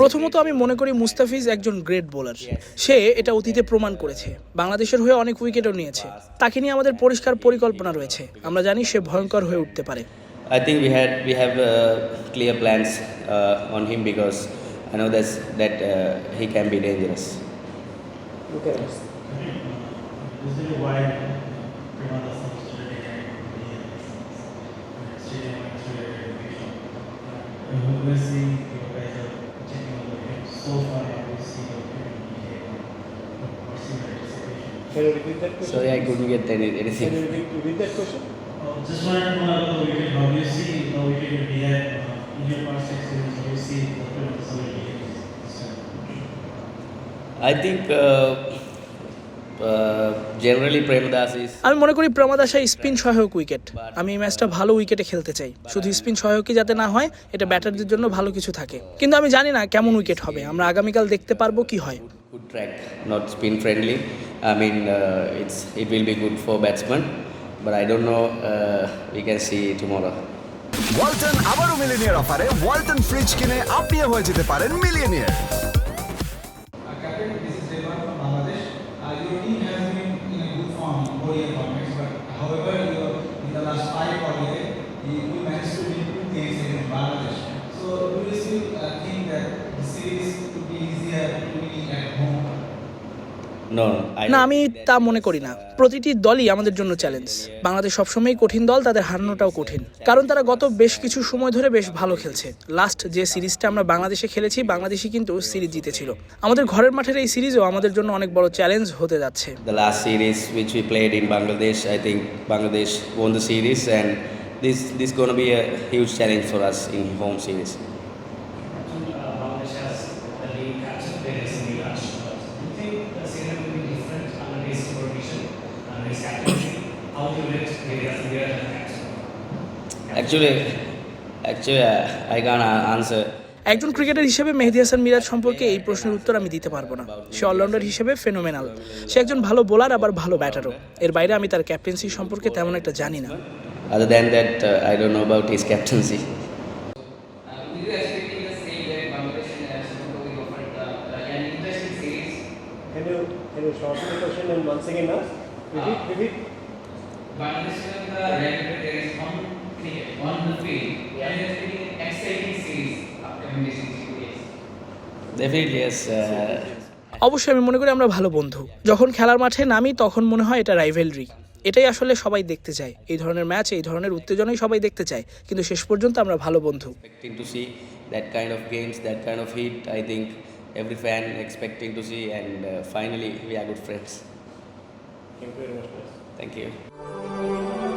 প্রথমত আমি মনে করি মুস্তাফিজ একজন গ্রেট বোলার সে এটা অতীতে প্রমাণ করেছে। বাংলাদেশের হয়ে অনেক উইকেটও নিয়েছে। তাকে নিয়ে আমাদের পরিষ্কার পরিকল্পনা রয়েছে। আমরা জানি সে ভয়ঙ্কর হয়ে উঠতে পারে। I think we had we have clear plans on him because I know that that he can be dangerous We will see you guys are checking on the game. So far, how we see the game behavior. What's your anticipation? Can you repeat that question? Sorry, I couldn't get any, Can you repeat, repeat that question? Uh, just wanted to know about the wicket. How do you see the wicket will behave uh, in your past experience? How do you see the Pramada will behave this? I think uh, uh, generally আমি মনে করি প্রমাদাশা spin সহায়ক wicket. আমি এই ম্যাচটা ভালো উইকেটে খেলতে চাই। শুধু স্পিন সহায়কই যাতে না হয় এটা ব্যাটারদের জন্য ভালো কিছু থাকে। কিন্তু আমি জানি না কেমন উইকেট হবে। আমরা আগামীকাল দেখতে পারব কি হয়। Good track not spin friendly I mean it's it it will be good for batsmen, but I don't know. Uh, we can see tomorrow. Walton আবারও মিলিনিয়ার অফারে ওয়ালটন ফ্রিজ কিনে আপনিও হয়ে যেতে পারেন millionaire started earlier, we managed to win two games in Bangladesh. So we still uh, think that the series না আমি তা মনে করি না। প্রতিটি দলই আমাদের জন্য চ্যালেঞ্জ বাংলাদেশ সবসময়ই কঠিন দল তাদের হারানোটাও কঠিন। কারণ তারা গত বেশ কিছু সময় ধরে বেশ ভালো খেলছে। লাস্ট যে সিরিজটা আমরা বাংলাদেশে খেলেছি বাংলাদেশই কিন্তু সিরিজ জিতেছিল। আমাদের ঘরের মাঠের এই সিরিজও আমাদের জন্য অনেক বড় চ্যালেঞ্জ হতে যাচ্ছে। The last series which we played in Bangladesh, I think Bangladesh won the series, and this this is going to be a huge challenge for us in home series. the scenario will একজন cricketer হিসেবে মেহেদি হাসান মিরাজ সম্পর্কে এই প্রশ্নের উত্তর আমি দিতে পারব না। সে অলরাউন্ডার হিসেবে ফেনোমেনাল। সে একজন ভালো বোলার আবার ভালো ব্যাটারও। এর বাইরে আমি তার ক্যাপ্টেন্সি সম্পর্কে তেমন একটা জানি না। Other than that I don't know about captaincy Can you, can you shorten the question and once again ask? Repeat, uh, repeat. Bangladesh and the regular there is one cricket, one field. Are you expecting an exciting series this few? Definitely, yes. Uh, অবশ্যই আমি মনে করি আমরা ভালো বন্ধু যখন খেলার মাঠে নামি তখন মনে হয় এটা রাইভেলরি এটাই আসলে সবাই দেখতে চায় এই ধরনের ম্যাচ এই ধরনের উত্তেজনাই সবাই দেখতে চায় কিন্তু শেষ পর্যন্ত আমরা ভালো বন্ধু to see that kind of games, that kind of heat. I think every fan expecting to see, and uh, finally we are good friends. Thank you very much. Thank you.